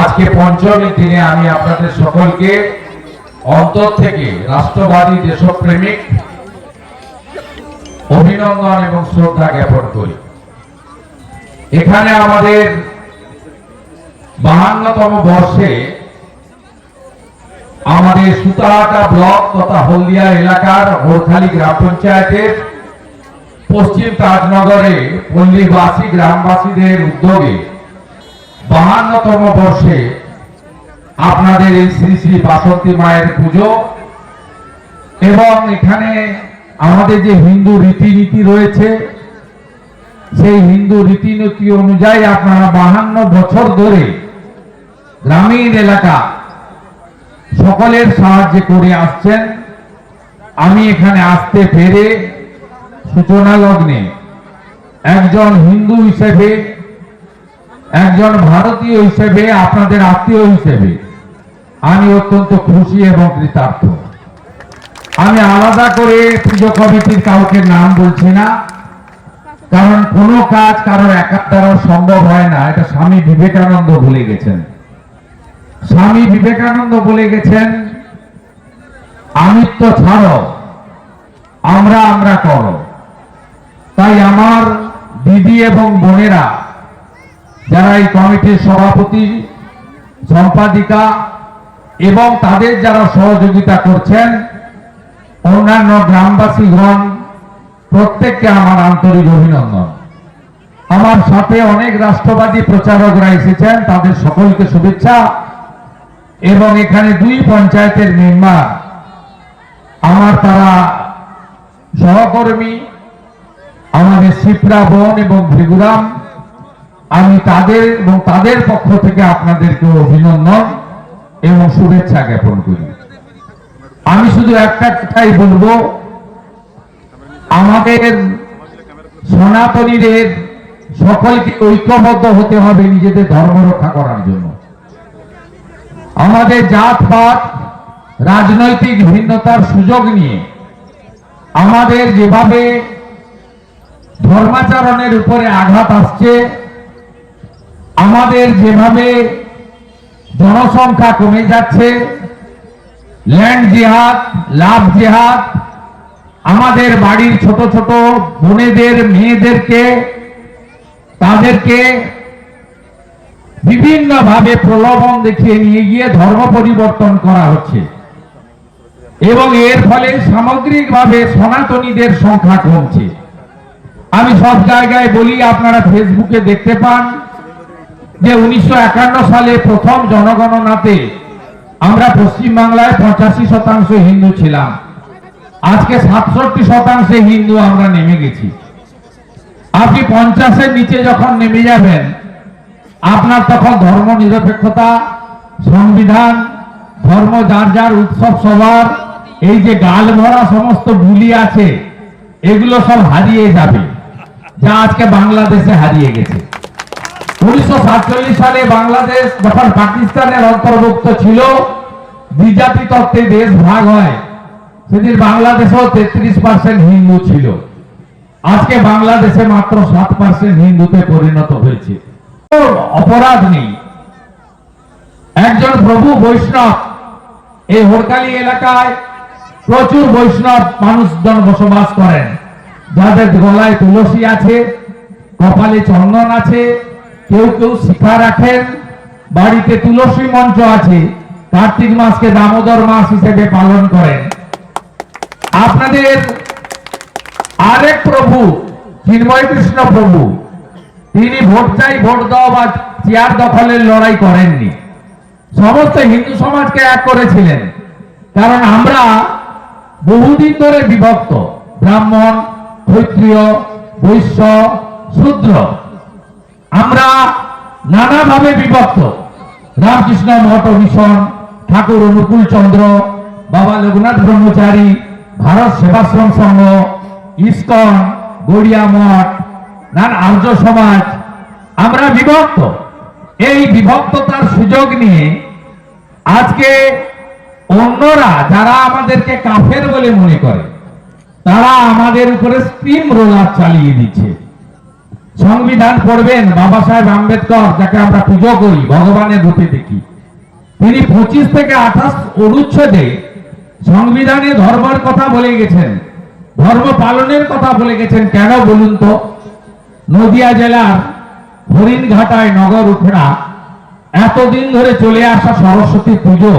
আজকে পঞ্চমী দিনে আমি আপনাদের সকলকে অন্তর থেকে রাষ্ট্রবাদী দেশপ্রেমিক অভিনন্দন এবং শ্রদ্ধা জ্ঞাপন করি। এখানে আমাদের বাহান্নতম বর্ষে আমাদের সুতাহাটা ব্লক তথা হলদিয়া এলাকার হোরখালী গ্রাম পঞ্চায়েতের পশ্চিম তাজনগরে পল্লীবাসী গ্রামবাসীদের উদ্যোগে বাহান্নতম বর্ষে আপনাদের এই শ্রী শ্রী বাসন্তী মায়ের পুজো এবং এখানে আমাদের যে হিন্দু রীতিনীতি রয়েছে, সেই হিন্দু রীতিনীতি অনুযায়ী আপনারা বাহান্ন বছর ধরে গ্রামীণ এলাকা সকলের সাহায্য করে আসছেন। আমি এখানে আসতে পেরে সূচনা লগ্নে একজন হিন্দু হিসেবে একজন ভারতীয় হিসেবে আপনাদের আত্মীয় হিসেবে আমি অত্যন্ত খুশি এবং কৃতার্থ। আমি আলাদা করে পুজো কমিটির কাউকে নাম বলছি না, কারণ কোনো কাজ কারোর একার দ্বারা সম্ভব হয় না। এটা স্বামী বিবেকানন্দ ভুলে গেছেন। স্বামী বিবেকানন্দ বলে গেছেন, আমিত্ব ছাড়ো, আমরা আমরা করো। তাই আমার দিদি এবং বোনেরা যারা এই কমিটির সভাপতি, সম্পাদিকা এবং তাদের যারা সহযোগিতা করছেন, অন্যান্য গ্রামবাসীগণ প্রত্যেককে আমার আন্তরিক অভিনন্দন। আমার সাথে অনেক রাষ্ট্রবাদী প্রচারকরা এসেছেন, তাদের সকলকে শুভেচ্ছা। এবং এখানে দুই পঞ্চায়েতের মেম্বার, আমার তারা সহকর্মী আমাদের শিপ্রা বন এবং ভৃগুরাম আমি তাদের এবং তাদের পক্ষ থেকে আপনাদেরকে অভিনন্দন এবং শুভেচ্ছা জ্ঞাপন করি। আমি শুধু একটা কথাই বলব, আমাদের সনাতনীদের সকলকে ঐক্যবদ্ধ হতে হবে নিজেদের ধর্ম রক্ষা করার জন্য। আমাদের জাতপাত, রাজনৈতিক ভিন্নতার সুযোগ নিয়ে আমাদের যেভাবে ধর্মাচরণের উপরে আঘাত আসছে আমাদের যেভাবে জনসংখ্যা কমে যাচ্ছে ল্যান্ড জিহাদ লাভ জিহাদ আমাদের বাড়ির ছোট ছোট বোনেদের, মেয়েদেরকে, তাদেরকে বিভিন্ন ভাবে প্রলোভন দেখিয়ে নিয়ে গিয়ে ধর্ম পরিবর্তন করা হচ্ছে। এবং এর ফলে সামগ্রিকভাবে সনাতনীদের সংখ্যা কমছে। আমি সব জায়গায় বলি, আপনারা ফেসবুকে দেখতে পান। যে উনিশশো একান্ন সালে প্রথম জনগণনাতে আমরা পশ্চিমবাংলায় পঁচাশি শতাংশ হিন্দু ছিলাম। আজকে সাতষট্টি শতাংশে হিন্দু আমরা নেমে গেছি। আপনি পঞ্চাশের নিচে যখন নেমে যাবেন, আপনার তখন ধর্ম নিরপেক্ষতা সংবিধান, ধর্ম যার যার উৎসব সবার, এই যে গাল ভরা সমস্ত বুলি আছে, এগুলো সব হারিয়ে যাবে, যা আজকে বাংলাদেশে হারিয়ে গেছে। উনিশশো সাতচল্লিশ সালে বাংলাদেশ যখন পাকিস্তানের অন্তর্ভুক্ত ছিল, দ্বিজাতি তত্ত্বে দেশ ভাগ হয়। সেদিন বাংলাদেশেও তেত্রিশ পার্সেন্ট হিন্দু ছিল। আজকে বাংলাদেশে মাত্র সাত পার্সেন্ট হিন্দুতে পরিণত হয়েছে। অপরাধ নেই। একজন প্রভু বৈষ্ণব, এই হরকালি এলাকায় প্রচুর বৈষ্ণব মানুষজন বসবাস করেন। যাদের গলায় তুলসী আছে, কপালে চন্দন আছে কেউ কেউ শিখা রাখেন। বাড়িতে তুলসী মঞ্চ আছে। কার্তিক মাসকে দামোদর মাস হিসেবে পালন করেন। আপনাদের আরেক প্রভু, চিন্ময় কৃষ্ণ প্রভু, তিনি ভোট চাই, ভোট দাও বা চেয়ার দখলের লড়াই করেননি। সমস্ত হিন্দু সমাজকে এক করেছিলেন। কারণ আমরা বহুদিন ধরে বিভক্ত, ব্রাহ্মণ, ক্ষত্রিয়, বৈশ্য, শূদ্র। আমরা নানাভাবে বিভক্ত। রামকৃষ্ণ মঠ মিশন, ঠাকুর অনুকূল চন্দ্র, বাবা লোকনাথ ব্রহ্মচারী, ভারত সেবাশ্রম সংঘ, ইস্কন, গড়িয়া মঠ, নান আর্য সমাজ, আমরা বিভক্ত। এই বিভক্ততার সুযোগ নিয়ে আজকে অন্যরা যারা আমাদেরকে কাফের বলে মনে করে, তারা আমাদের উপরে স্টিম রোলার চালিয়ে দিচ্ছে। সংবিধান পড়বেন বাবা সাহেব আম্বেদকর, যাকে আমরা পুজো করি, ভগবানের রূপে দেখি। তিনি পঁচিশ থেকে আঠাশ অনুচ্ছেদে সংবিধানে ধর্মের কথা বলে গেছেন, ধর্ম পালনের কথা বলে গেছেন। কেন বলুন তো? নদিয়া জেলার হরিণঘাটায় নগর উঠরা এতদিন ধরে চলে আসা সরস্বতী পুজো,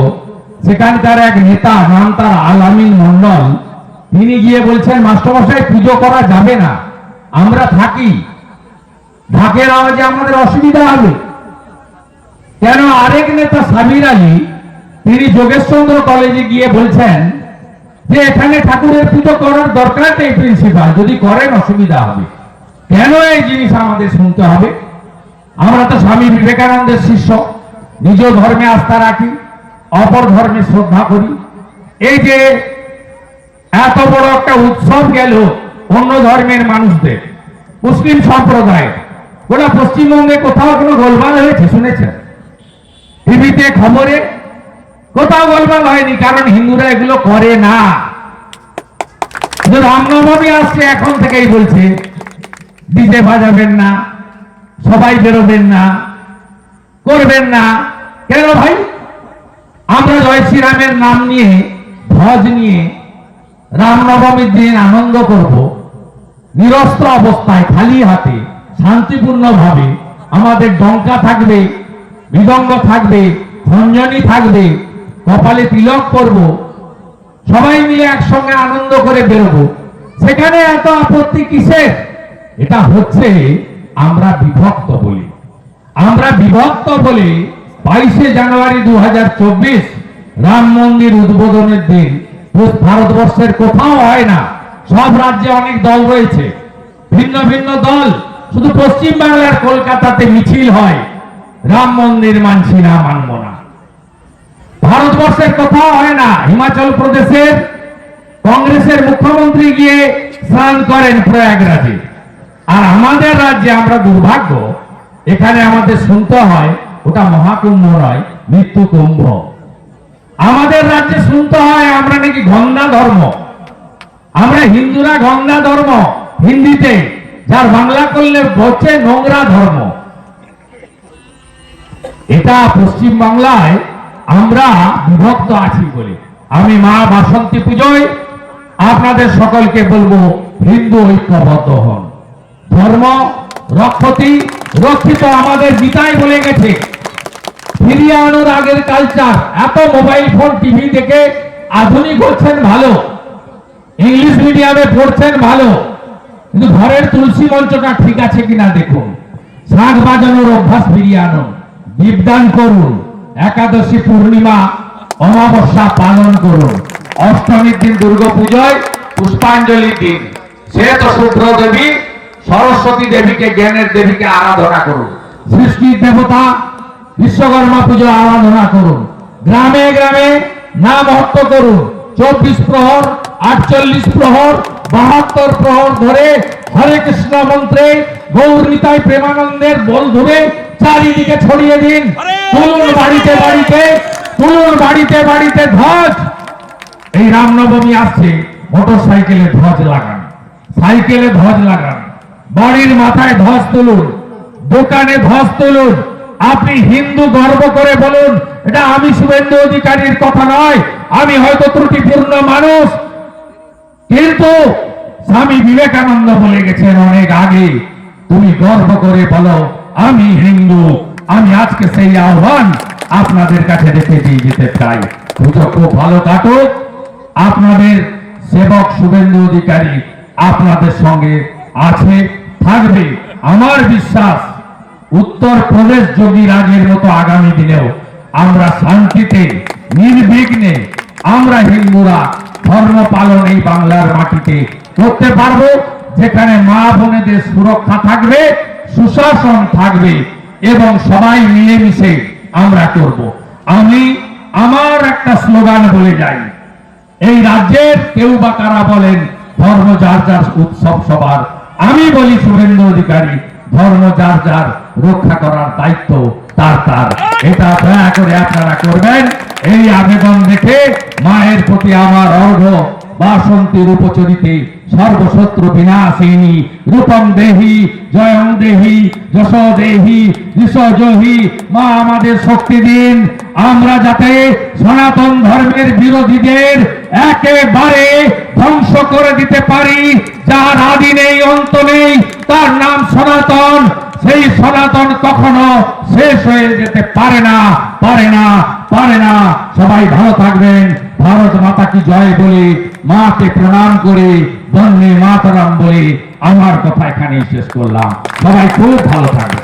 সেখানকার এক নেতা, নাম তার আলামিন মন্ডল, তিনি গিয়ে বলছেন, মাস্টারমশাই, পুজো করা যাবে না। আমরা থাকি। ঢাকের আওয়াজে আমাদের অসুবিধা হবে। কেন আরেক নেতা সাবির আলী, তিনি যোগেশচন্দ্র কলেজে গিয়ে বলছেন যে এখানে ঠাকুরের পুজো করার দরকার নেই প্রিন্সিপাল, যদি করেন অসুবিধা হবে। কেন এই জিনিস আমাদের শুনতে হবে? আমরা তো স্বামী বিবেকানন্দের শিষ্য, নিজ ধর্মে আস্থা রাখি, অপর ধর্মে শ্রদ্ধা করি। এই যে এত বড় একটা উৎসব গেল অন্য ধর্মের মানুষদের, মুসলিম সম্প্রদায় ওরা পশ্চিমবঙ্গে কোথাও কোনো গোলমাল হয়েছে শুনেছেন? টিভিতে খবরে কোথাও গোলমাল হয়নি, কারণ হিন্দুরা এগুলো করে না। রামনবমী আসছে, এখন থেকেই বলছে ডিজে বাজাবেন না, সবাই বেরোবেন না, করবেন না। কেন ভাই? আমরা জয় শ্রীরামের নাম নিয়ে, ধ্বজ নিয়ে রামনবমীর দিন আনন্দ করব, নিরস্ত্র অবস্থায় খালি হাতে। শান্তিপূর্ণ ভাবে আমাদের ডঙ্কা থাকবে মৃদঙ্গ থাকবে খঞ্জনি থাকবে, কপালে তিলক করব, সবাই মিলে একসঙ্গে আনন্দ করে বেরোবো। সেখানে এত আপত্তি কিসের? এটা হচ্ছে আমরা বিভক্ত বলি। আমরা বিভক্ত বলি বাইশে জানুয়ারি দু হাজার চব্বিশ রাম মন্দির উদ্বোধনের দিন ভারতবর্ষের কোথাও হয় না। সব রাজ্যে অনেক দল রয়েছে। ভিন্ন ভিন্ন দল শুধু পশ্চিম বাংলার কলকাতাতে মিছিল হয়। রাম মন্দির মানছি না, মানব না। ভারতবর্ষের কোথাও হয় না, হিমাচল প্রদেশের কংগ্রেসের মুখ্যমন্ত্রী গিয়ে স্নান করেন প্রয়াগরাজে। আর আমাদের রাজ্যে আমরা দুর্ভাগ্য, এখানে আমাদের শুনতে হয়, ওটা মহাকুম্ভ নয়, মৃত্যু কুম্ভ। আমাদের রাজ্যে শুনতে হয়, আমরা নাকি গঙ্গা ধর্ম। আমরা হিন্দুরা গঙ্গা ধর্ম, হিন্দিতে। যার বাংলা করলে হচ্ছে নোংরা ধর্ম। এটা পশ্চিম বাংলায় আমরা বিভক্ত আছি বলে। আমি মা বাসন্তী পুজোয় আপনাদের সকলকে বলব, হিন্দু ঐক্যবদ্ধ হন। ধর্ম রক্ষতি, রক্ষিত আমাদের গীতায় বলে গেছে, ফিরিয়ে আনোর আগের কালচার এত মোবাইল ফোন টিভি দেখে আধুনিক হচ্ছেন ভালো ইংলিশ মিডিয়ামে পড়ছেন ভালো। কিন্তু ঘরের তুলসী মঞ্চটা ঠিক আছে কিনা দেখুন। শাঁখ বাজানোর অভ্যাস ফিরিয়ে আনুন দীপদান করুন। একাদশী পূর্ণিমা অমাবস্যা পালন করুন। অষ্টমীর দিন দুর্গাপূজায় পুষ্পাঞ্জলি দিন। শ্বেত শুভ্র দেবী, সরস্বতী দেবীকে, জ্ঞানের দেবীকে আরাধনা করুন। সৃষ্টির দেবতা, বিশ্বকর্মা পুজো আরাধনা করুন। গ্রামে গ্রামে নাম হট্ট করুন। চব্বিশ প্রহর, আটচল্লিশ প্রহর বাহাত্তর প্রহর ধরে হরে কৃষ্ণ মন্ত্রে গৌরীতায় প্রেমানন্দের বল ধরে চারিদিকে ছড়িয়ে দিন। তুলুন বাড়িতে বাড়িতে তুলুন বাড়িতে বাড়িতে ধ্বজ। এই রামনবমী আসছে মোটর সাইকেলে ধ্বজ লাগান সাইকেলে ধ্বজ লাগান বাড়ির মাথায় ধ্বজ তুলুন দোকানে ধ্বজ তুলুন। আপনি হিন্দু গর্ব করে বলুন এটা আমি শুভেন্দু অধিকারীর কথা নয় আমি হয়তো ত্রুটিপূর্ণ মানুষ কিন্তু স্বামী বিবেকানন্দ বলে গেছেন অনেক আগে, তুমি গর্ব করে বলো, আমি হিন্দু, আমি আজকে সেই আহ্বান আপনাদের কাছে রেখে দিয়ে যেতে চাই। পুজো খুব ভালো কাটুক আপনাদের সেবক শুভেন্দু অধিকারী আপনাদের সঙ্গে আছে, থাকবে। আমার বিশ্বাস, উত্তর প্রদেশ যোগী রাজের মতো আগামী দিনেও আমরা শান্তিতে, নির্বিঘ্নে আমরা হিন্দুরা ধর্ম পালন এই বাংলার মাটিতে করতে পারব, যেখানে মা বোনেদের সুরক্ষা থাকবে, সুশাসন থাকবে, এবং সবাই মিলেমিশে আমরা করব। আমি আমার একটা স্লোগান বলে যাই, এই রাজ্যের কেউ বা কারা বলেন, ধর্ম যার যার উৎসব সবার। আমি বলি শুভেন্দু অধিকারী ধর্ম যার যার রক্ষা করার দায়িত্ব, তার তার। এটা দয়া করে আপনারা করবেন। এই আবেদন দেখে মায়ের প্রতি আমার অর্ঘ বাসন্তীর উপচরিতে সর্বশত্রু বিনাশিনী, রূপম দেহি জয়ং দেহি, যশ দেহি যশোজহি মা, আমাদের শক্তি দিন। আমরা যাতে সনাতন ধর্মের বিরোধীদের একেবারে ধ্বংস করে দিতে পারি, যার আদি নেই, অন্ত নেই তার নাম সনাতন, সেই সনাতন কখনো শেষ হয়ে যেতে পারে না পারে না পারে না। সবাই ভালো থাকবেন। ভারত মাতা কি জয় বলি, মাকে প্রণাম করে বন্যে মাতারাম বলি। আমার কথা এখানেই শেষ করলাম। সবাই খুব ভালো থাকবে